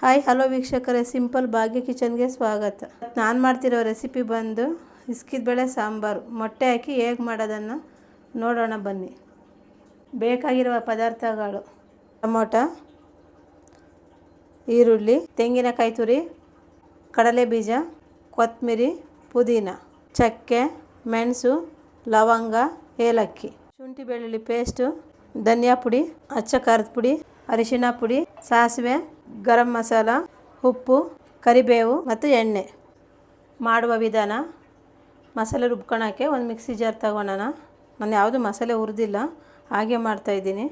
Hi, hello ವೀಕ್ಷಕರೇ, simple ಭಾಗ್ಯ ಕಿಚನ್ಗೆ ಸ್ವಾಗತ. ನಾನು ಮಾಡ್ತಿರೋ ರೆಸಿಪಿ ಬಂದು ಇಸ್ಕಿದ ಬೇಳೆ ಸಾಂಬಾರು. ಮೊಟ್ಟೆ ಹಾಕಿ ಹೇಗೆ ಮಾಡೋದನ್ನು ನೋಡೋಣ ಬನ್ನಿ. ಬೇಕಾಗಿರುವ ಪದಾರ್ಥಗಳು. ಟೊಮೊಟೊ, ಈರುಳ್ಳಿ, ತೆಂಗಿನಕಾಯಿ ತುರಿ ಕಡಲೆ ಬೀಜ ಕೊತ್ತಂಬರಿ ಪುದೀನ, ಚಕ್ಕೆ, ಮೆಣಸು, ಲವಂಗ, ಏಲಕ್ಕಿ, ಶುಂಠಿ ಬೆಳ್ಳುಳ್ಳಿ ಪೇಸ್ಟು, ಧನಿಯಾ ಪುಡಿ, ಅಚ್ಚ ಖಾರದ ಪುಡಿ, ಅರಿಶಿಣ ಪುಡಿ, ಸಾಸಿವೆ ಗರಂ ಮಸಾಲ, ಉಪ್ಪು, ಕರಿಬೇವು ಮತ್ತು ಎಣ್ಣೆ ಮಾಡುವ ವಿಧಾನ. ಮಸಾಲೆ ರುಬ್ಕೊಳಕ್ಕೆ ಒಂದು ಮಿಕ್ಸಿ ಜಾರ್ ತಗೊಳೋಣ ನಾನು ಯಾವುದು ಮಸಾಲೆ ಹುರಿದಿಲ್ಲ, ಹಾಗೆ ಮಾಡ್ತಾಯಿದ್ದೀನಿ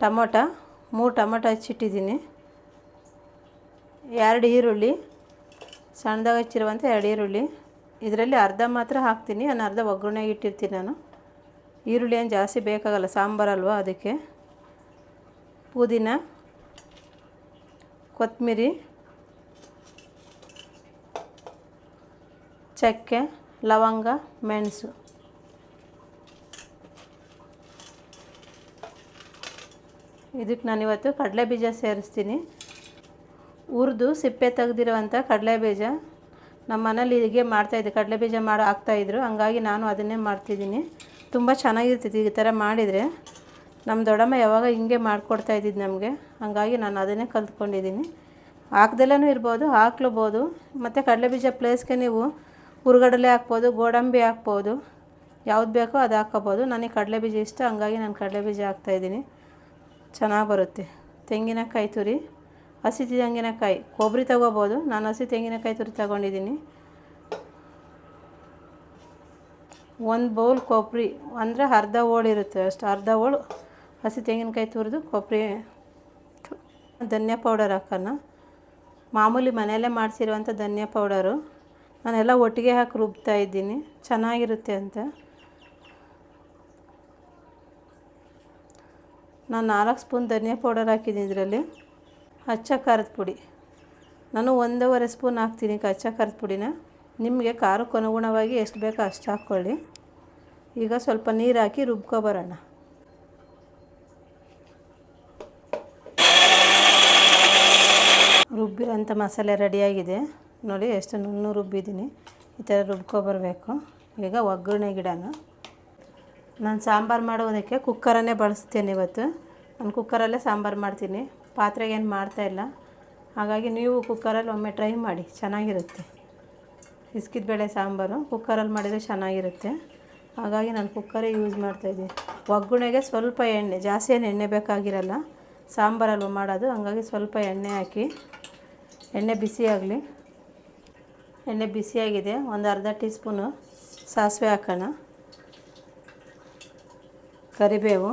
ಟೊಮೊಟ, ಮೂರು ಟೊಮೊಟೊ ಹಚ್ಚಿಟ್ಟಿದ್ದೀನಿ. ಎರಡು ಈರುಳ್ಳಿ, ಸಣ್ಣದಾಗಿ ಹಚ್ಚಿರುವಂಥ ಎರಡು ಈರುಳ್ಳಿ. ಇದರಲ್ಲಿ ಅರ್ಧ ಮಾತ್ರ ಹಾಕ್ತೀನಿ, ನಾನು ಅರ್ಧ ಒಗ್ಗರಣೆಗೆ ಇಟ್ಟಿರ್ತೀನಿ ನಾನು. ಈರುಳ್ಳಿ ಏನು ಜಾಸ್ತಿ ಬೇಕಾಗಲ್ಲ ಸಾಂಬಾರಲ್ವ ಅದಕ್ಕೆ. ಪುದೀನ ಕೊತ್ತಂಬರಿ, ಚಕ್ಕೆ, ಲವಂಗ, ಮೆಣಸು. ಇದಕ್ಕೆ ನಾನಿವತ್ತು ಕಡಲೆ ಬೀಜ ಸೇರಿಸ್ತೀನಿ. ಹುರಿದು ಸಿಪ್ಪೆ ತೆಗ್ದಿರೋವಂಥ ಕಡಲೆ ಬೀಜ ನಮ್ಮ ಮನೇಲಿ ಹೀಗೆ ಮಾಡ್ತಾಯಿದ್ದೆ ಕಡಲೆ ಬೀಜ ಮಾಡಿ ಹಾಕ್ತಾಯಿದ್ರು ಹಂಗಾಗಿ ನಾನು ಅದನ್ನೇ ಮಾಡ್ತಿದ್ದೀನಿ. ತುಂಬ ಚೆನ್ನಾಗಿರ್ತೈತಿ ಈ ಥರ ಮಾಡಿದರೆ. ನಮ್ಮ ದೊಡ್ಡಮ್ಮ ಯಾವಾಗ ಹಿಂಗೆ ಮಾಡಿಕೊಡ್ತಾ ಇದ್ದಿದ್ದು ನಮಗೆ, ಹಂಗಾಗಿ ನಾನು ಅದನ್ನೇ ಕಲ್ತ್ಕೊಂಡಿದ್ದೀನಿ. ಹಾಕ್ದೆಲ್ಲೂ ಇರ್ಬೋದು, ಹಾಕ್ಲಬೋದು. ಮತ್ತು ಕಡಲೆ ಬೀಜ ಪ್ಲೇಸ್ಗೆ ನೀವು ಹುರುಗಡಲೆ ಹಾಕ್ಬೋದು, ಗೋಡಂಬಿ ಹಾಕ್ಬೋದು, ಯಾವ್ದು ಬೇಕೋ ಅದು ಹಾಕ್ಕೋಬೋದು. ನನಗೆ ಕಡಲೆ ಬೀಜ ಇಷ್ಟ, ಹಂಗಾಗಿ ನಾನು ಕಡಲೆ ಬೀಜ ಹಾಕ್ತಾಯಿದ್ದೀನಿ ಚೆನ್ನಾಗಿ ಬರುತ್ತೆ. ತೆಂಗಿನಕಾಯಿ ತುರಿ, ಹಸಿ ತೆಂಗಿನಕಾಯಿ, ಕೊಬ್ಬರಿ ತಗೋಬೋದು. ನಾನು ಹಸಿ ತೆಂಗಿನಕಾಯಿ ತುರಿ ತಗೊಂಡಿದ್ದೀನಿ. ಒಂದು ಬೌಲ್ ಕೊಬ್ಬರಿ, ಅಂದರೆ ಅರ್ಧ ಹೋಳಿರುತ್ತೆ ಅಷ್ಟು, ಅರ್ಧ ಹೋಳು. ಹಸಿ ತೆಂಗಿನಕಾಯಿ ತುರಿದು ಕೊಬ್ಬರಿ ಧನಿಯಾ ಪೌಡರ್ ಹಾಕೋಣ. ಮಾಮೂಲಿ ಮನೆಯಲ್ಲೇ ಮಾಡಿಸಿರುವಂಥ ಧನಿಯಾ ಪೌಡರು. ನಾನೆಲ್ಲ ಒಟ್ಟಿಗೆ ಹಾಕಿ ರುಬ್ತಾ ಇದ್ದೀನಿ. ಚೆನ್ನಾಗಿರುತ್ತೆ ಅಂತ. ನಾನು ನಾಲ್ಕು ಸ್ಪೂನ್ ಧನಿಯಾ ಪೌಡರ್ ಹಾಕಿದ್ದೀನಿ ಇದರಲ್ಲಿ. ಹಚ್ಚ ಖಾರದ ಪುಡಿ. ನಾನು ಒಂದೂವರೆ ಸ್ಪೂನ್ ಹಾಕ್ತೀನಿ ಕಚ್ಚಾ ಖಾರದ ಪುಡಿನ. ನಿಮಗೆ ಖಾರಕ್ಕೆ ಅನುಗುಣವಾಗಿ ಎಷ್ಟು ಬೇಕೋ ಅಷ್ಟು ಹಾಕ್ಕೊಳ್ಳಿ. ಈಗ ಸ್ವಲ್ಪ ನೀರು ಹಾಕಿ ರುಬ್ಕೊಬರೋಣ ರುಬ್ಬಿರೋಂಥ ಮಸಾಲೆ ರೆಡಿಯಾಗಿದೆ. ನೋಡಿ, ಎಷ್ಟು ನುಣ್ಣು ರುಬ್ಬಿದ್ದೀನಿ. ಈ ಥರ ರುಬ್ಕೊಬರ್ಬೇಕು ಈಗ ಒಗ್ಗರಣೆ ಗಿಡನ. ನಾನು ಸಾಂಬಾರು ಮಾಡೋದಕ್ಕೆ ಕುಕ್ಕರನ್ನೇ ಬಳಸ್ತೀನಿ ಇವತ್ತು. ನಾನು ಕುಕ್ಕರಲ್ಲೇ ಸಾಂಬಾರು ಮಾಡ್ತೀನಿ. ಪಾತ್ರೆಗೇನು ಮಾಡ್ತಾಯಿಲ್ಲ ಹಾಗಾಗಿ ನೀವು ಕುಕ್ಕರಲ್ಲಿ ಒಮ್ಮೆ ಟ್ರೈ ಮಾಡಿ. ಚೆನ್ನಾಗಿರುತ್ತೆ. ಇಸ್ಕಿದ ಬೇಳೆ ಸಾಂಬಾರು ಕುಕ್ಕರಲ್ಲಿ ಮಾಡಿದರೆ ಚೆನ್ನಾಗಿರುತ್ತೆ. ಹಾಗಾಗಿ ನಾನು ಕುಕ್ಕರೇ ಯೂಸ್ ಮಾಡ್ತಾಯಿದ್ದೀನಿ ಒಗ್ಗರಣೆಗೆ ಸ್ವಲ್ಪ ಎಣ್ಣೆ, ಜಾಸ್ತಿ ಏನು ಎಣ್ಣೆ ಬೇಕಾಗಿರಲ್ಲ. ಸಾಂಬಾರಲ್ವ ಮಾಡೋದು? ಹಾಗಾಗಿ ಸ್ವಲ್ಪ ಎಣ್ಣೆ ಹಾಕಿ ಎಣ್ಣೆ ಬಿಸಿ ಆಗಲಿ. ಎಣ್ಣೆ ಬಿಸಿಯಾಗಿದೆ ಒಂದು ಅರ್ಧ ಟೀ ಸ್ಪೂನು ಸಾಸಿವೆ ಹಾಕೋಣ. ಕರಿಬೇವು.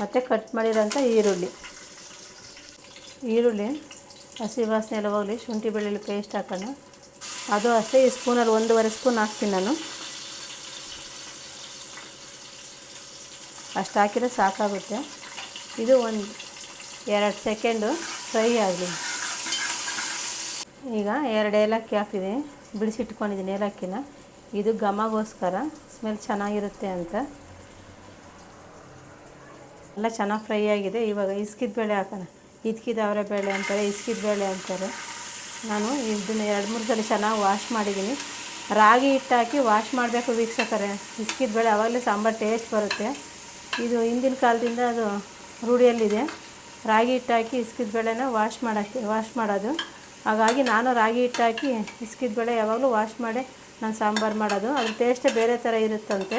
ಮತ್ತು ಕಟ್ ಮಾಡಿರೋಂಥ ಈರುಳ್ಳಿ. ಈರುಳ್ಳಿ ಹಸಿ ವಾಸನೆ ಎಲ್ಲ ಹೋಗಲಿ. ಶುಂಠಿ ಬೆಳ್ಳುಳ್ಳಿ ಪೇಸ್ಟ್ ಹಾಕೋಣ. ಅದು ಅಷ್ಟೇ, ಈ ಸ್ಪೂನಲ್ಲಿ ಒಂದೂವರೆ ಸ್ಪೂನ್ ಹಾಕ್ತೀನಿ ನಾನು. ಅಷ್ಟು ಹಾಕಿದ್ರೆ ಸಾಕಾಗುತ್ತೆ. ಇದು ಒಂದು ಎರಡು ಸೆಕೆಂಡು ಫ್ರೈ ಆಗಲಿ. ಈಗ ಎರಡು ಏಲಕ್ಕಿ ಹಾಕಿದ್ದೀನಿ ಬಿಡಿಸಿಟ್ಕೊಂಡಿದ್ದೀನಿ ಏಲಕ್ಕಿನ. ಇದು ಘಮಗೋಸ್ಕರ ಸ್ಮೆಲ್ ಚೆನ್ನಾಗಿರುತ್ತೆ ಅಂತ. ಎಲ್ಲ ಚೆನ್ನಾಗಿ ಫ್ರೈ ಆಗಿದೆ. ಇವಾಗ ಇಸ್ಕಿದ ಬೇಳೆ ಹಾಕೋಣ. ಇದ್ಕಿದ ಅವರೆ ಬೇಳೆ ಅಂತಾರೆ, ಇಸ್ಕಿದ ಬೇಳೆ ಅಂತಾರೆ. ನಾನು ಇದನ್ನು ಎರಡು ಮೂರು ಸಲ ಚೆನ್ನಾಗಿ ವಾಶ್ ಮಾಡಿದ್ದೀನಿ. ರಾಗಿ ಹಿಟ್ಟು ಹಾಕಿ ವಾಶ್ ಮಾಡಬೇಕು ವೀಕ್ಷಕರೇ. ಇಸ್ಕಿದ ಬೇಳೆ ಆವಾಗಲೇ ಸಾಂಬಾರು ಟೇಸ್ಟ್ ಬರುತ್ತೆ. ಇದು ಹಿಂದಿನ ಕಾಲದಿಂದ ಅದು ರೂಢಿಯಲ್ಲಿದೆ. ರಾಗಿ ಹಿಟ್ಟಾಕಿ ಇಸ್ಕಿದ ಬೇಳೆನ ವಾಶ್ ಮಾಡೋಕ್ಕೆ ವಾಶ್ ಮಾಡೋದು. ಹಾಗಾಗಿ ನಾನು ರಾಗಿ ಹಿಟ್ಟು ಹಾಕಿ ಇಸ್ಕಿದ ಬೇಳೆ ಯಾವಾಗಲೂ ವಾಶ್ ಮಾಡಿ ನಾನು ಸಾಂಬಾರು ಮಾಡೋದು. ಅದ್ರ ಟೇಸ್ಟೇ ಬೇರೆ ಥರ ಇರುತ್ತಂತೆ.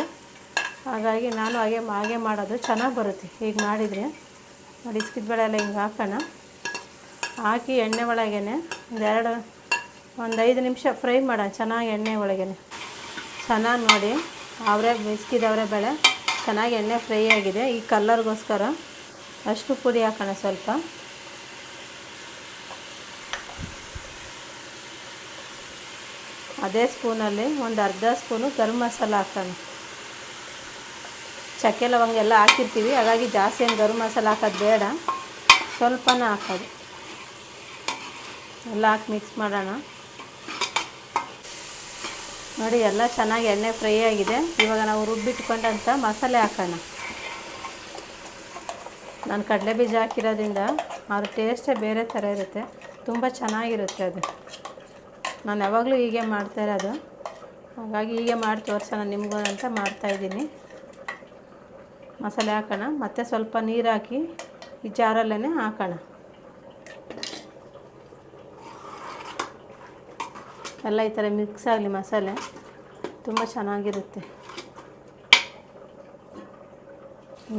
ಹಾಗಾಗಿ ನಾನು ಹಾಗೆ ಹಾಗೆ ಮಾಡೋದು. ಚೆನ್ನಾಗಿ ಬರುತ್ತೆ ಹೀಗೆ ಮಾಡಿದರೆ. ನೋಡಿ, ಇಸ್ಕಿದ ಬೇಳೆ ಎಲ್ಲ ಹಿಂಗೆ ಹಾಕೋಣ. ಹಾಕಿ ಎಣ್ಣೆ ಒಳಗೇ ಒಂದೆರಡು ಒಂದು ಐದು ನಿಮಿಷ ಫ್ರೈ ಮಾಡೋಣ ಚೆನ್ನಾಗಿ ಎಣ್ಣೆ ಒಳಗೇ ಚೆನ್ನಾಗಿ ನೋಡಿ, ಅವರೇ, ಇಸ್ಕಿದವರೇ ಬೇಳೆ ಚೆನ್ನಾಗಿ ಎಣ್ಣೆ ಫ್ರೈ ಆಗಿದೆ. ಈ ಕಲ್ಲರ್ಗೋಸ್ಕರ ಅಷ್ಟು ಪುಡಿ ಹಾಕೋಣ ಸ್ವಲ್ಪ. ಅದೇ ಸ್ಪೂನಲ್ಲಿ ಒಂದು ಅರ್ಧ ಸ್ಪೂನು ಗರಂ ಮಸಾಲ ಹಾಕೋಣ. ಚಕ್ಕೆ ಲವಂಗ ಎಲ್ಲ ಹಾಕಿರ್ತೀವಿ, ಹಾಗಾಗಿ ಜಾಸ್ತಿ ಏನು ಗರಂ ಮಸಾಲ ಹಾಕೋದು ಬೇಡ. ಸ್ವಲ್ಪನೇ ಹಾಕೋದು. ಎಲ್ಲ ಹಾಕಿ ಮಿಕ್ಸ್ ಮಾಡೋಣ. ನೋಡಿ, ಎಲ್ಲ ಚೆನ್ನಾಗಿ ಎಣ್ಣೆ ಫ್ರೈ ಆಗಿದೆ. ಇವಾಗ ನಾವು ರುಬ್ಬಿಟ್ಕೊಂಡಂಥ ಮಸಾಲೆ ಹಾಕೋಣ. ನಾನು ಕಡಲೆ ಬೀಜ ಹಾಕಿರೋದ್ರಿಂದ ಅದ್ರ ಟೇಸ್ಟೇ ಬೇರೆ ಥರ ಇರುತ್ತೆ. ತುಂಬ ಚೆನ್ನಾಗಿರುತ್ತೆ ಅದು. ನಾನು ಯಾವಾಗಲೂ ಹೀಗೆ ಮಾಡ್ತಾ ಇರೋದು. ಹಾಗಾಗಿ ಹೀಗೆ ಮಾಡಿ ತೋರಿಸೋಣ, ನಿಮಗೂ ಅಂತ ಮಾಡ್ತಾಯಿದ್ದೀನಿ ಮಸಾಲೆ ಹಾಕೋಣ. ಮತ್ತು ಸ್ವಲ್ಪ ನೀರು ಹಾಕಿ ಈ ಜಾರಲ್ಲೇ ಹಾಕೋಣ. ಎಲ್ಲ ಈ ಥರ ಮಿಕ್ಸ್ ಆಗಲಿ ಮಸಾಲೆ. ತುಂಬ ಚೆನ್ನಾಗಿರುತ್ತೆ.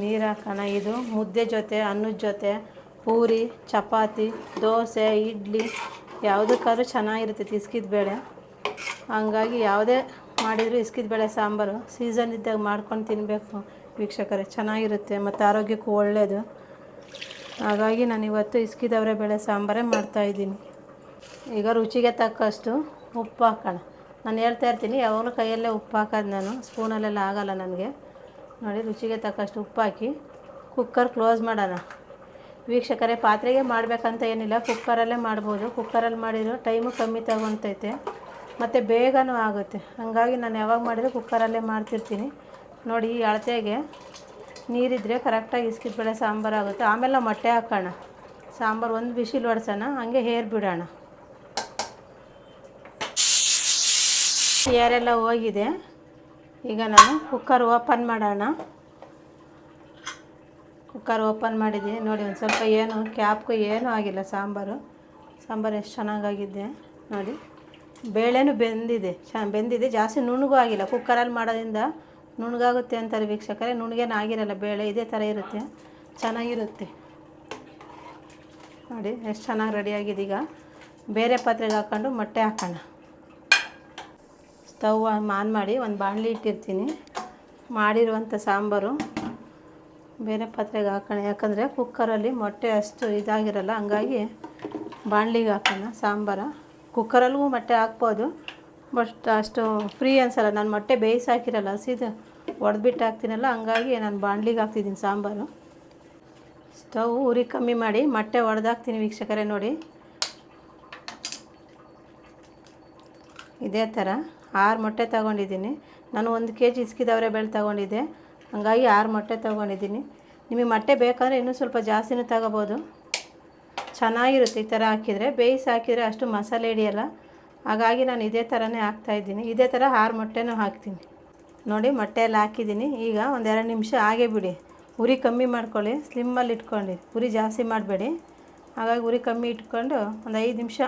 ನೀರು ಹಾಕೋಣ ಇದು ಮುದ್ದೆ ಜೊತೆ, ಅನ್ನದ ಜೊತೆ, ಪೂರಿ, ಚಪಾತಿ, ದೋಸೆ, ಇಡ್ಲಿ, ಯಾವುದಕ್ಕಾದ್ರೂ ಚೆನ್ನಾಗಿರುತ್ತೆ ಇಸ್ಕಿದ ಬೇಳೆ. ಹಂಗಾಗಿ ಯಾವುದೇ ಮಾಡಿದರೂ ಇಸ್ಕಿದ ಬೇಳೆ, ಸಾಂಬಾರು ಸೀಸನ್ ಇದ್ದಾಗ ಮಾಡ್ಕೊಂಡು ತಿನ್ನಬೇಕು ವೀಕ್ಷಕರೇ. ಚೆನ್ನಾಗಿರುತ್ತೆ ಮತ್ತು ಆರೋಗ್ಯಕ್ಕೂ ಒಳ್ಳೆಯದು ಹಾಗಾಗಿ ನಾನು ಇವತ್ತು ಇಸ್ಕಿದವರೆ ಬೇಳೆ, ಸಾಂಬಾರೇ ಮಾಡ್ತಾಯಿದ್ದೀನಿ ಈಗ ರುಚಿಗೆ ತಕ್ಕಷ್ಟು ಉಪ್ಪು ಹಾಕೋಣ. ನಾನು ಹೇಳ್ತಾ ಇರ್ತೀನಿ ಯಾವಾಗಲೂ ಕೈಯಲ್ಲೇ ಉಪ್ಪು ಹಾಕೋದು ನಾನು, ಸ್ಪೂನಲ್ಲೆಲ್ಲ ಆಗಲ್ಲ ನನಗೆ. ನೋಡಿ, ರುಚಿಗೆ ತಕ್ಕಷ್ಟು ಉಪ್ಪು ಹಾಕಿ ಕುಕ್ಕರ್ ಕ್ಲೋಸ್ ಮಾಡೋಣ. ವೀಕ್ಷಕರೇ, ಪಾತ್ರೆಗೆ ಮಾಡಬೇಕಂತ ಏನಿಲ್ಲ ಕುಕ್ಕರಲ್ಲೇ ಮಾಡ್ಬೋದು. ಕುಕ್ಕರಲ್ಲಿ ಮಾಡಿದ್ರು ಟೈಮು ಕಮ್ಮಿ ತಗೊತೈತೆ ಮತ್ತು ಬೇಗನೂ ಆಗುತ್ತೆ. ಹಾಗಾಗಿ ನಾನು ಯಾವಾಗ ಮಾಡಿದ್ರು ಕುಕ್ಕರಲ್ಲೇ ಮಾಡ್ತಿರ್ತೀನಿ. ನೋಡಿ, ಈ ಅಳತೆಗೆ ನೀರಿದ್ದರೆ ಕರೆಕ್ಟಾಗಿ ಇಸ್ಕಿದ ಬೇಳೆ ಸಾಂಬಾರು ಆಗುತ್ತೆ. ಆಮೇಲೆ ಮೊಟ್ಟೆ ಹಾಕೋಣ. ಸಾಂಬಾರು ಒಂದು ಬಿಸಿಲು ಹೊಡ್ಸೋಣ ಹಂಗೆ ಹೇರ್ ಬಿಡೋಣ. ಏರೆಲ್ಲ ಹೋಗಿದೆ. ಈಗ ನಾನು ಕುಕ್ಕರ್ ಓಪನ್ ಮಾಡೋಣ. ಕುಕ್ಕರ್ ಓಪನ್ ಮಾಡಿದ್ದೀನಿ. ನೋಡಿ, ಒಂದು ಸ್ವಲ್ಪ ಏನು ಕ್ಯಾಪ್ಗೂ ಏನೂ ಆಗಿಲ್ಲ ಸಾಂಬಾರು. ಸಾಂಬಾರು ಎಷ್ಟು ಚೆನ್ನಾಗಾಗಿದೆ. ನೋಡಿ, ಬೇಳೆನೂ ಬೆಂದಿದೆ. ಚ, ಬೆಂದಿದೆ. ಜಾಸ್ತಿ ನುಣ್ಣಗೂ ಆಗಿಲ್ಲ. ಕುಕ್ಕರಲ್ಲಿ ಮಾಡೋದ್ರಿಂದ ನುಣ್ಣಗಾಗುತ್ತೆ ಅಂತಾರೆ ವೀಕ್ಷಕರೇ. ನುಣ್ಣಗೇನು ಆಗಿರಲ್ಲ, ಬೇಳೆ ಇದೇ ಥರ ಇರುತ್ತೆ. ಚೆನ್ನಾಗಿರುತ್ತೆ. ನೋಡಿ, ಎಷ್ಟು ಚೆನ್ನಾಗಿ ರೆಡಿಯಾಗಿದೆ ಈಗ. ಬೇರೆ ಪಾತ್ರೆಗೆ ಹಾಕ್ಕೊಂಡು ಮೊಟ್ಟೆ ಹಾಕೋಣ. ಸ್ಟವ್ ಆನ್ ಮಾಡಿ ಒಂದು ಬಾಣಲಿ ಇಟ್ಟಿರ್ತೀನಿ. ಮಾಡಿರುವಂಥ ಸಾಂಬಾರು ಬೇರೆ ಪಾತ್ರೆಗೆ ಹಾಕೋಣ. ಯಾಕಂದರೆ ಕುಕ್ಕರಲ್ಲಿ ಮೊಟ್ಟೆ ಅಷ್ಟು ಇದಾಗಿರಲ್ಲ, ಹಂಗಾಗಿ ಬಾಣಲಿಗೆ ಹಾಕೋಣ ಸಾಂಬಾರ. ಕುಕ್ಕರಲ್ಲೂ ಮೊಟ್ಟೆ ಹಾಕ್ಬೋದು, ಬಟ್ ಅಷ್ಟು ಫ್ರೀ ಅನ್ಸಲ್ಲ. ನಾನು ಮೊಟ್ಟೆ ಬೇಯಿಸಿ ಹಾಕಿರಲ್ಲ ಸೀದಾ ಒಡೆದ್ಬಿಟ್ಟು ಹಾಕ್ತೀನಲ್ಲ, ಹಂಗಾಗಿ ನಾನು ಬಾಣಲಿಗೆ ಹಾಕ್ತಿದ್ದೀನಿ ಸಾಂಬಾರು. ಸ್ಟವ್ ಉರಿ ಕಮ್ಮಿ ಮಾಡಿ ಮೊಟ್ಟೆ ಒಡೆದಾಕ್ತೀನಿ ವೀಕ್ಷಕರೇ ನೋಡಿ. ಇದೇ ಥರ. ಆರು ಮೊಟ್ಟೆ ತಗೊಂಡಿದ್ದೀನಿ. ನಾನು ಒಂದು ಕೆ ಜಿ ಇಸ್ಕಿದವರೆ ಬೆಳೆ ತಗೊಂಡಿದ್ದೆ. ಹಾಗಾಗಿ ಆರು ಮೊಟ್ಟೆ ತೊಗೊಂಡಿದ್ದೀನಿ. ನಿಮಗೆ ಮೊಟ್ಟೆ ಬೇಕಾದರೆ ಇನ್ನೂ ಸ್ವಲ್ಪ ಜಾಸ್ತಿನೂ ತಗೋಬೋದು. ಚೆನ್ನಾಗಿರುತ್ತೆ ಈ ಥರ ಹಾಕಿದರೆ. ಬೇಯಿಸಿ ಹಾಕಿದರೆ ಅಷ್ಟು ಮಸಾಲೆ ಹಿಡಿಯಲ್ಲ. ಹಾಗಾಗಿ ನಾನು ಇದೇ ಥರನೇ ಹಾಕ್ತಾಯಿದ್ದೀನಿ ಇದೇ ಥರ ಆರು ಮೊಟ್ಟೆನೂ ಹಾಕ್ತೀನಿ. ನೋಡಿ, ಮೊಟ್ಟೆಯಲ್ಲಿ ಹಾಕಿದ್ದೀನಿ. ಈಗ ಒಂದೆರಡು ನಿಮಿಷ ಹಾಗೆ ಬಿಡಿ. ಉರಿ ಕಮ್ಮಿ ಮಾಡ್ಕೊಳ್ಳಿ. ಸ್ಲಿಮ್ಮಲ್ಲಿ ಇಟ್ಕೊಂಡು ಉರಿ ಜಾಸ್ತಿ ಮಾಡಬೇಡಿ. ಹಾಗಾಗಿ ಉರಿ ಕಮ್ಮಿ ಇಟ್ಕೊಂಡು ಒಂದು ಐದು ನಿಮಿಷ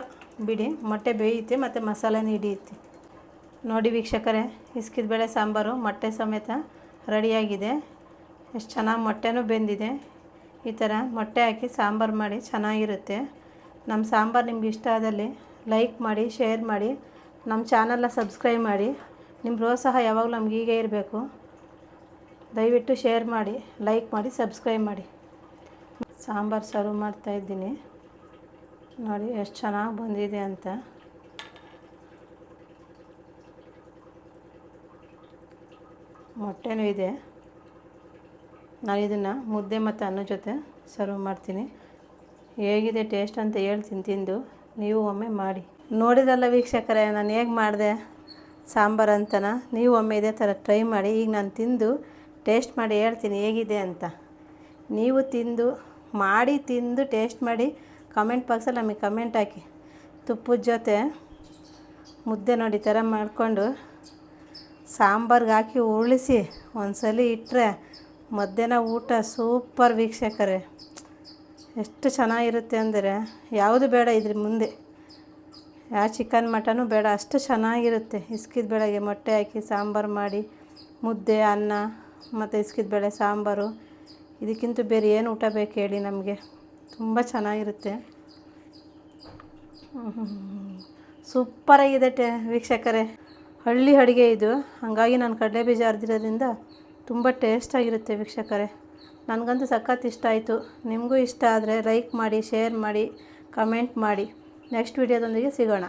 ಬಿಡಿ. ಮೊಟ್ಟೆ ಬೇಯುತ್ತೆ ಮತ್ತು ಮಸಾಲೆನೂ ಹಿಡಿಯುತ್ತೆ. ನೋಡಿ ವೀಕ್ಷಕರೇ, ಇಸ್ಕಿದ ಬೇಳೆ ಸಾಂಬಾರು, ಮೊಟ್ಟೆ ಸಮೇತ ರೆಡಿಯಾಗಿದೆ. ಎಷ್ಟು ಚೆನ್ನಾಗಿ ಮೊಟ್ಟೆನೂ ಬೆಂದಿದೆ. ಈ ಥರ ಮೊಟ್ಟೆ ಹಾಕಿ ಸಾಂಬಾರು ಮಾಡಿ ಚೆನ್ನಾಗಿರುತ್ತೆ. ನಮ್ಮ ಸಾಂಬಾರು ನಿಮ್ಗೆ ಇಷ್ಟ ಆದಲ್ಲಿ ಲೈಕ್ ಮಾಡಿ, ಶೇರ್ ಮಾಡಿ ನಮ್ಮ ಚಾನಲ್ನ ಸಬ್ಸ್ಕ್ರೈಬ್ ಮಾಡಿ. ನಿಮ್ಮ ಪ್ರೋತ್ಸಾಹ ಯಾವಾಗಲೂ ನಮ್ಗೆ ಹೀಗೆ ಇರಬೇಕು. ದಯವಿಟ್ಟು ಶೇರ್ ಮಾಡಿ, ಲೈಕ್ ಮಾಡಿ, ಸಬ್ಸ್ಕ್ರೈಬ್ ಮಾಡಿ. ಸಾಂಬಾರು ಸರ್ವ್ ಮಾಡ್ತಾಯಿದ್ದೀನಿ ನೋಡಿ ಎಷ್ಟು ಚೆನ್ನಾಗಿ ಬಂದಿದೆ ಅಂತ. ಮೊಟ್ಟೆನೂ ಇದೆ. ನಾನು ಇದನ್ನು ಮುದ್ದೆ ಮತ್ತು ಅನ್ನ ಜೊತೆ ಸರ್ವ್ ಮಾಡ್ತೀನಿ. ಹೇಗಿದೆ ಟೇಸ್ಟ್ ಅಂತ ಹೇಳ್ತೀನಿ ತಿಂದು. ನೀವು ಒಮ್ಮೆ ಮಾಡಿ. ನೋಡಿದಲ್ಲ ವೀಕ್ಷಕರೇ, ನಾನು ಹೇಗೆ ಮಾಡಿದೆ? ಸಾಂಬಾರು ಅಂತನ? ನೀವು ಒಮ್ಮೆ ಇದೇ ಥರ ಟ್ರೈ ಮಾಡಿ, ಈಗ ನಾನು ತಿಂದು ಟೇಸ್ಟ್ ಮಾಡಿ ಹೇಳ್ತೀನಿ ಹೇಗಿದೆ ಅಂತ. ನೀವು ತಿಂದು, ಮಾಡಿ ತಿಂದು ಟೇಸ್ಟ್ ಮಾಡಿ ಕಮೆಂಟ್ ಬಾಕ್ಸಲ್ಲಿ ನಮಗೆ ಕಮೆಂಟ್ ಹಾಕಿ. ತುಪ್ಪದ ಜೊತೆ ಮುದ್ದೆ ನೋಡಿ ಥರ ಮಾಡಿಕೊಂಡು ಸಾಂಬಾರ್ಗೆ ಹಾಕಿ ಉರುಳಿಸಿ ಒಂದ್ಸಲ ಇಟ್ಟರೆ ಮಧ್ಯಾಹ್ನ ಊಟ ಸೂಪರ್ ವೀಕ್ಷಕರೇ. ಎಷ್ಟು ಚೆನ್ನಾಗಿರುತ್ತೆ ಅಂದರೆ ಯಾವುದು ಬೇಡ ಇದ್ರ ಮುಂದೆ. ಯಾವ ಚಿಕನ್ ಮಟನು ಬೇಡ, ಅಷ್ಟು ಚೆನ್ನಾಗಿರುತ್ತೆ. ಇಸ್ಕಿದ ಬೆಳಗ್ಗೆ ಮೊಟ್ಟೆ ಹಾಕಿ ಸಾಂಬಾರು ಮಾಡಿ, ಮುದ್ದೆ, ಅನ್ನ, ಮತ್ತು ಇಸ್ಕಿದ ಬೇಳೆ, ಸಾಂಬಾರು. ಇದಕ್ಕಿಂತ ಬೇರೆ ಏನು ಊಟ ಬೇಕು ಹೇಳಿ ನಮಗೆ? ತುಂಬ ಚೆನ್ನಾಗಿರುತ್ತೆ. ಸೂಪರಾಗಿದೆ ಟೆ ವೀಕ್ಷಕರೇ. ಹಳ್ಳಿ ಅಡುಗೆ ಇದು. ಹಾಗಾಗಿ ನಾನು ಕಡಲೆ ಬೀಜ ಅರ್ದಿರೋದ್ರಿಂದ ತುಂಬ ಟೇಸ್ಟಾಗಿರುತ್ತೆ ವೀಕ್ಷಕರೇ. ನನಗಂತೂ ಸಖತ್ ಇಷ್ಟ ಆಯಿತು. ನಿಮಗೂ ಇಷ್ಟ ಆದರೆ ಲೈಕ್ ಮಾಡಿ ಶೇರ್ ಮಾಡಿ ಕಮೆಂಟ್ ಮಾಡಿ. ನೆಕ್ಸ್ಟ್ ವಿಡಿಯೋದೊಂದಿಗೆ ಸಿಗೋಣ.